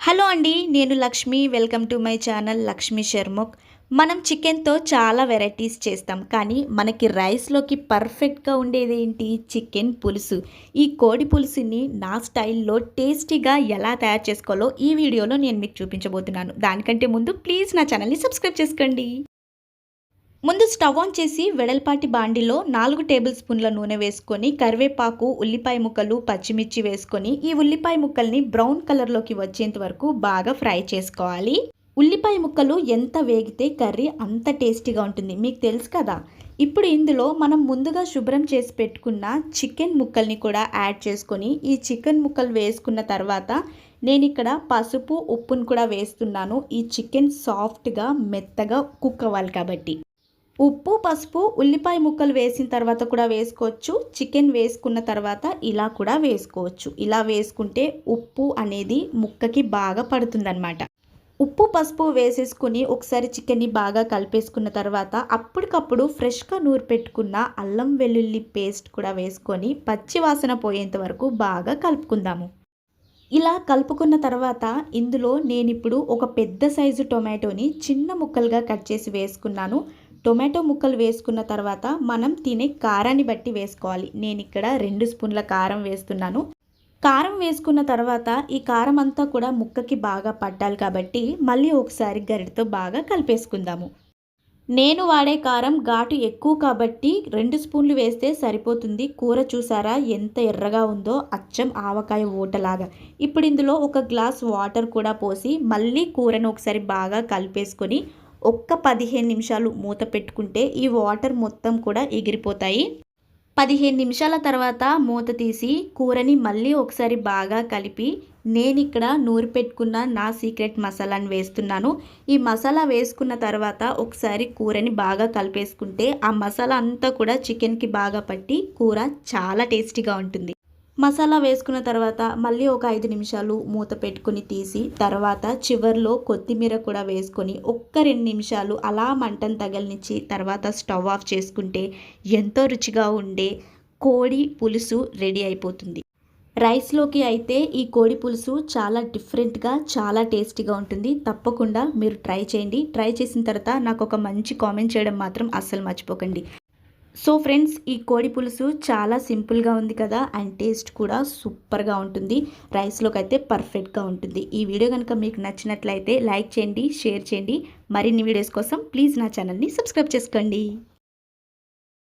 Hello అండి నేను Lakshmi. Welcome to my channel Lakshmi Sharmukh. మనం చికెన్తో చాలా వెరైటీస్ చేస్తాం కానీ మనకి రైస్లోకి పర్ఫెక్ట్గా ఉండేది ఏంటి? చికెన్ పులుసు. ఈ కోడి పులుసుని నా స్టైల్లో టేస్టీగా ఎలా తయారు చేసుకోవాలో ఈ వీడియోలో నేను మీకు చూపించబోతున్నాను. దానికంటే ముందు ప్లీజ్ నా ఛానల్ని సబ్స్క్రైబ్ చేసుకోండి. ముందు స్టవ్ ఆన్ చేసి వెడల్పాటి బాండిలో నాలుగు టేబుల్ స్పూన్ల నూనె వేసుకొని కరివేపాకు ఉల్లిపాయ ముక్కలు పచ్చిమిర్చి వేసుకొని ఈ ఉల్లిపాయ ముక్కల్ని బ్రౌన్ కలర్లోకి వచ్చేంత వరకు బాగా ఫ్రై చేసుకోవాలి. ఉల్లిపాయ ముక్కలు ఎంత వేగితే కర్రీ అంత టేస్టీగా ఉంటుంది. మీకు తెలుసు కదా. ఇప్పుడు ఇందులో మనం ముందుగా శుభ్రం చేసి పెట్టుకున్న చికెన్ ముక్కల్ని కూడా యాడ్ చేసుకొని ఈ చికెన్ ముక్కలు వేసుకున్న తర్వాత నేను ఇక్కడ పసుపు ఉప్పును కూడా వేస్తున్నాను. ఈ చికెన్ సాఫ్ట్గా మెత్తగా కుక్ అవ్వాలి కాబట్టి. ఉప్పు పసుపు ఉల్లిపాయ ముక్కలు వేసిన తర్వాత కూడా వేసుకోవచ్చు. చికెన్ వేసుకున్న తర్వాత ఇలా కూడా వేసుకోవచ్చు. ఇలా వేసుకుంటే ఉప్పు అనేది ముక్కకి బాగా పడుతుందన్నమాట. ఉప్పు పసుపు వేసేసుకుని ఒకసారి చికెన్ని బాగా కలిపేసుకున్న తర్వాత అప్పటికప్పుడు ఫ్రెష్గా నూరు పెట్టుకున్న అల్లం వెల్లుల్లి పేస్ట్ కూడా వేసుకొని పచ్చి వాసన పోయేంత వరకు బాగా కలుపుకుందాము. ఇలా కలుపుకున్న తర్వాత ఇందులో నేను ఇప్పుడు ఒక పెద్ద సైజు టొమాటోని చిన్న ముక్కలుగా కట్ చేసి వేసుకున్నాను. టొమాటో ముక్కలు వేసుకున్న తర్వాత మనం తినే కారాన్ని బట్టి వేసుకోవాలి. నేను ఇక్కడ రెండు స్పూన్ల కారం వేస్తున్నాను. కారం వేసుకున్న తర్వాత ఈ కారం అంతా కూడా ముక్కకి బాగా పట్టాలి కాబట్టి మళ్ళీ ఒకసారి గరిటతో బాగా కలిపేసుకుందాము. నేను వాడే కారం ఘాటు ఎక్కువ కాబట్టి రెండు స్పూన్లు వేస్తే సరిపోతుంది. కూర చూసారా? ఎంత ఎర్రగా ఉందో అచ్చం ఆవకాయ ఊటలాగా. ఇప్పుడు ఇందులో ఒక గ్లాస్ వాటర్ కూడా పోసి మళ్ళీ కూరను ఒకసారి బాగా కలిపేసుకొని ఒక్క పదిహేను నిమిషాలు మూత పెట్టుకుంటే ఈ వాటర్ మొత్తం కూడా ఎగిరిపోతాయి. పదిహేను నిమిషాల తర్వాత మూత తీసి కూరని మళ్ళీ ఒకసారి బాగా కలిపి నేను ఇక్కడ నూరు పెట్టుకున్న నా సీక్రెట్ మసాలాని వేస్తున్నాను. ఈ మసాలా వేసుకున్న తర్వాత ఒకసారి కూరని బాగా కలిపేసుకుంటే ఆ మసాలా అంతా కూడా చికెన్కి బాగా పట్టి కూర చాలా టేస్టీగా ఉంటుంది. మసాలా వేసుకున్న తర్వాత మళ్ళీ ఒక ఐదు నిమిషాలు మూత పెట్టుకుని తీసి తర్వాత చివర్లో కొత్తిమీర కూడా వేసుకొని ఒక్క రెండు నిమిషాలు అలా మంటను తగలనిచ్చి తర్వాత స్టవ్ ఆఫ్ చేసుకుంటే ఎంతో రుచిగా ఉండే కోడి పులుసు రెడీ అయిపోతుంది. రైస్లోకి అయితే ఈ కోడి పులుసు చాలా డిఫరెంట్గా చాలా టేస్టీగా ఉంటుంది. తప్పకుండా మీరు ట్రై చేయండి. ట్రై చేసిన తర్వాత నాకు ఒక మంచి కామెంట్ చేయడం మాత్రం అస్సలు మర్చిపోకండి. సో ఫ్రెండ్స్ ఈ కోడి పులుసు చాలా సింపుల్గా ఉంది కదా అండ్ టేస్ట్ కూడా సూపర్గా ఉంటుంది. రైస్లోకి అయితే పర్ఫెక్ట్గా ఉంటుంది. ఈ వీడియో కనుక మీకు నచ్చినట్లయితే లైక్ చేయండి షేర్ చేయండి. మరిన్ని వీడియోస్ కోసం ప్లీజ్ నా ఛానల్ని సబ్స్క్రైబ్ చేసుకోండి.